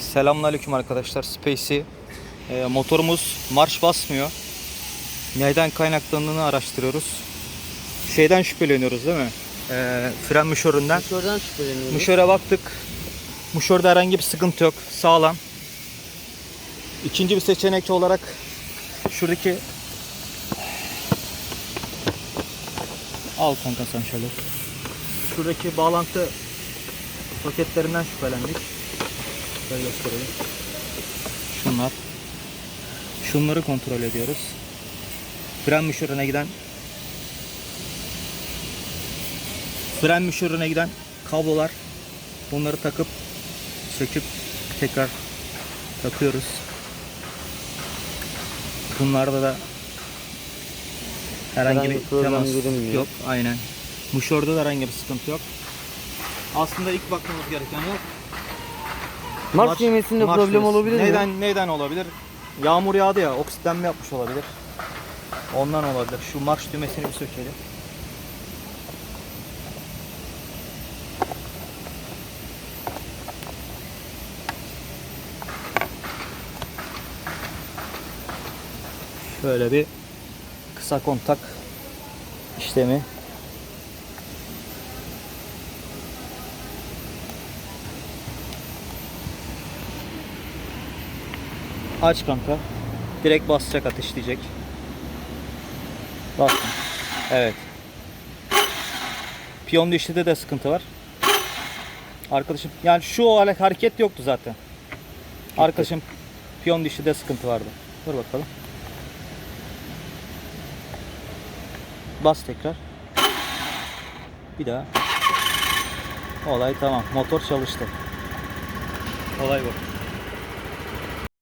Selamünaleyküm arkadaşlar. Spacey. Ee, motorumuz marş basmıyor. Neden kaynaklandığını araştırıyoruz. Şeyden şüpheleniyoruz değil mi? Ee, fren müşöründen. Şuradan şüpheleniyoruz. Müşöre baktık. Müşörde herhangi bir sıkıntı yok. Sağlam. İkinci bir seçenek olarak şuradaki Al kanka sen şöyle. Şuradaki bağlantı soketlerinden şüphelendik. Şöyle göstereyim. Şunlar. Şunları kontrol ediyoruz. Fren müşürüne giden fren müşürüne giden kablolar. Bunları takıp söküp tekrar takıyoruz. Bunlarda da herhangi, Herhangi bir temas yok. Aynen. Muşorda da herhangi bir sıkıntı yok. Aslında ilk bakmamız gereken yok. Marş yemesinde marş problem yemesi. olabilir mi? neden, Neden olabilir? Yağmur yağdı ya, oksitlenme yapmış olabilir. Ondan olabilir. Şu marş düğmesini bir sökelim. Şöyle bir kısa kontak işlemi. Aç kanka. Direkt basacak ateşleyecek. Bas. Evet. Piyon dişlide de sıkıntı var. Arkadaşım yani şu hareket yoktu zaten. Arkadaşım piyon dişlide sıkıntı vardı. Dur bakalım. Bas tekrar. Bir daha. Olay tamam. Motor çalıştı. Olay bu.